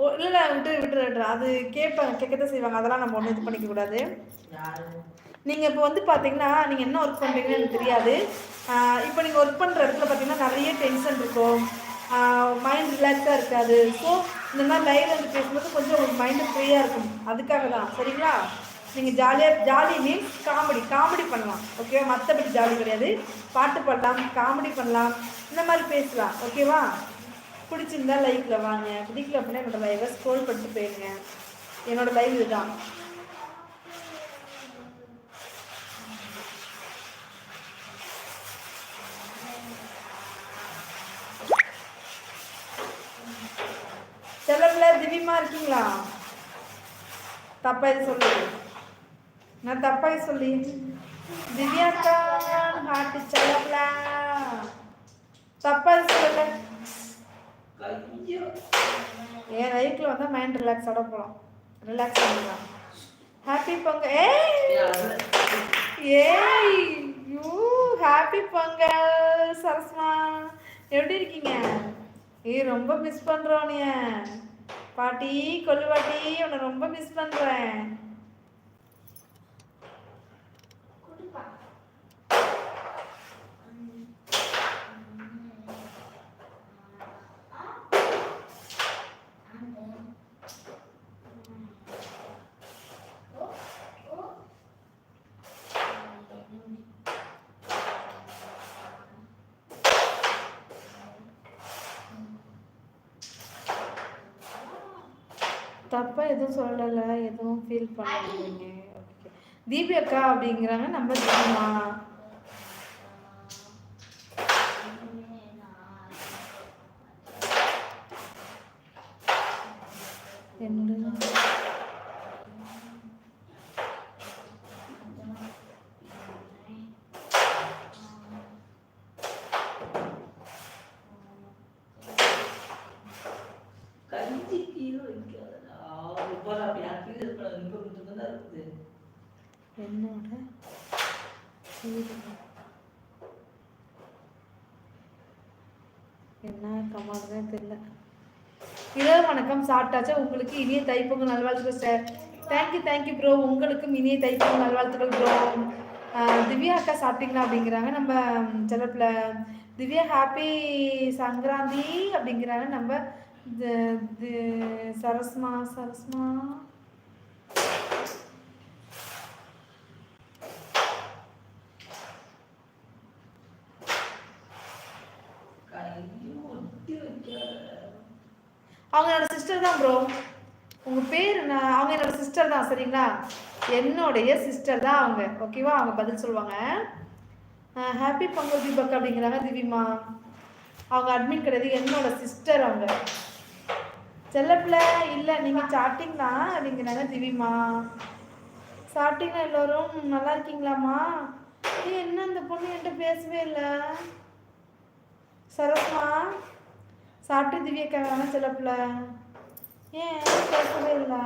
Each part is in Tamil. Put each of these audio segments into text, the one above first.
ஓ இல்லை இல்லை விட்டு விட்டு விட்டுரு. அது கேட்பாங்க கேட்கத்தான் செய்வாங்க. அதெல்லாம் நம்ம ஒன்றும் இது பண்ணிக்க கூடாது நீங்கள் இப்போ வந்து பார்த்தீங்கன்னா நீங்கள் என்ன ஒர்க் பண்ணுறீங்கன்னு எனக்கு தெரியாது. இப்போ நீங்கள் ஒர்க் பண்ணுற இடத்துல பார்த்தீங்கன்னா நிறைய டென்ஷன் இருக்கும். மைண்ட் ரிலாக்ஸாக இருக்காது. ஸோ இந்த மாதிரி லைவ்ல வந்து பேசும்போது கொஞ்சம் உங்களுக்கு மைண்டு ஃப்ரீயாக இருக்கும். அதுக்காக தான். சரிங்களா? நீங்கள் ஜாலியாக ஜாலி மீன்ஸ் காமெடி காமெடி பண்ணலாம். ஓகேவா மற்றபடி ஜாலி கிடையாது. பாட்டு பாடலாம் காமெடி பண்ணலாம். இந்த மாதிரி பேசலாம். ஓகேவா பிடிச்சிருந்தா லைக்கில் வாங்க. பிடிக்கல அப்படின்னா என்னோட லைவை ஸ்க்ரோல் பண்ணிட்டு போயிருங்க. என்னோட லைவ் இதுதான். செலவில் திவ்யமாக இருக்கீங்களா? தப்பாக சொல்லி. நான் தப்பாக சொல்லி. திவ்யாக்கா ஹார்ட் செலவில் என் ரைட்டில் வந்தால் மைண்ட் ரிலாக்ஸ் ஆட போலாம். ரிலாக்ஸ் பண்ணலாம் ஹாப்பி பொங்கல் ஏய்! ஏய் யூ ஹாப்பி பொங்கல் சரஸ்மா. எப்படி இருக்கீங்க? ஏய் ரொம்ப மிஸ் பண்ணுறோம் நீ. பாட்டி கொல்லு பாட்டி உன்னை ரொம்ப மிஸ் பண்ணுறேன் தப்பாக எதுவும் சொல்லலை எதுவும் ஃபீல் பண்ணாதீங்க. ஓகே தீபி அக்கா அப்படிங்கிறாங்க நம்ம தீபமா என்னோட என்னோட என்ன கமாடுறதே தெரியல. இரவு வணக்கம் சாப்பிட்டாச்சா? உங்களுக்கு இனிய தைப்பொங்கல் நல்வாழ்த்துக்கள் சார் தேங்க்யூ தேங்க்யூ ப்ரோ உங்களுக்கும் இனிய தைப்பொங்கல் நல்வாழ்த்துக்கள் ப்ரோ திவ்யா அக்கா சாப்பிட்டீங்களா அப்படிங்கிறாங்க. நம்ம சிலப்பில் திவ்யா ஹாப்பி சங்கராந்தி அப்படிங்கிறாங்க. நம்ம சரஸ்மா சரஸ்மா. அவங்க என்னோட சிஸ்டர் தான் ப்ரோ உங்கள் பேர் நான் அவங்க என்னோட சிஸ்டர் தான் சரிங்களா? என்னுடைய சிஸ்டர் தான் அவங்க. ஓகேவா அவங்க பதில் சொல்லுவாங்க. ஹாப்பி பொங்கல் தீபக் அப்படிங்கிறாங்க திவிமா. அவங்க அட்மிட் கிடையாது என்னோட சிஸ்டர் அவங்க. செல்லப்பில் இல்லை நீங்கள் சாப்பிட்டீங்களா அப்படிங்கிறாங்க திவிமா? சாப்பிட்டீங்களா எல்லோரும் நல்லா இருக்கீங்களாம்மா? என்ன அந்த பொண்ணு என்கிட்ட பேசவே இல்லை? சரஸ்மா சாப்பிட்டு திவ்யக்கா வேணாம் சிலப்பில் ஏன் பேசவே இல்லை?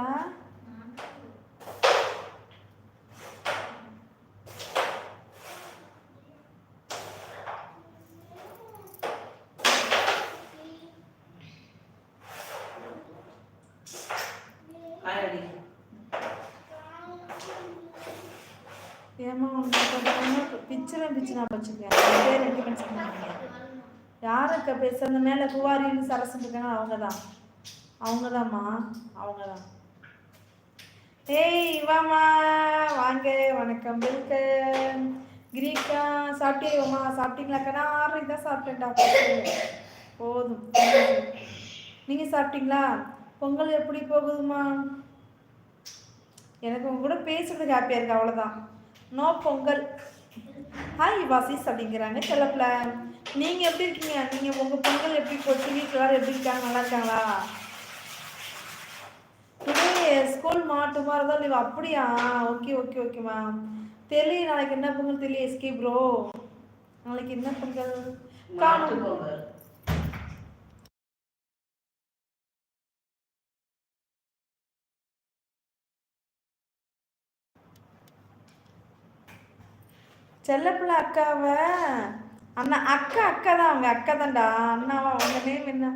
ஏமா பிச்சரை பிச்சு நான் வச்சுருக்கேன் ரெண்டு மென்ஷன் யாருக்கு பேசுறது மேலே குவாரின்னு சரசம் இருக்காங்க அவங்க தான் அவங்க தான்மா அவங்க தான் ஏய் வாமா வாங்க வணக்கம் வெல்க கிரீக்கா சாப்பிட்டேம்மா சாப்பிட்டீங்களாக்கா நான் ஆறு தான் சாப்பிட்டேன்டா போதும் நீங்கள் சாப்பிட்டீங்களா? பொங்கல் எப்படி போகுதுமா எனக்கு உங்க கூட பேசுறதுக்கு ஹாப்பியாக இருக்கு அவ்வளோதான் நோ பொங்கல். ஹாய் வாசிஸ் அப்படிங்கிறாங்க செல்லப்பில். நீங்கள் எப்படி இருக்கீங்க? நீங்கள் உங்கள் பொங்கல் எப்படி போச்சு வீட்டில் எப்படி இருக்காங்க? நல்லா இருக்காங்களா? டுடே ஸ்கூல் மா டுமாரோ தான் லீவ் அப்படியா? ஓகே ஓகே ஓகேம்மா தெரியல நாளைக்கு என்ன பொங்கல் தெரியல எஸ்கே ப்ரோ நாளைக்கு என்ன பொங்கல்? காணும். செல்லப்பிள்ள அக்காவை அண்ணா அக்கா அக்கா தான் அவங்க அக்கா தான்டா அண்ணாவா அவங்க நேம் என்ன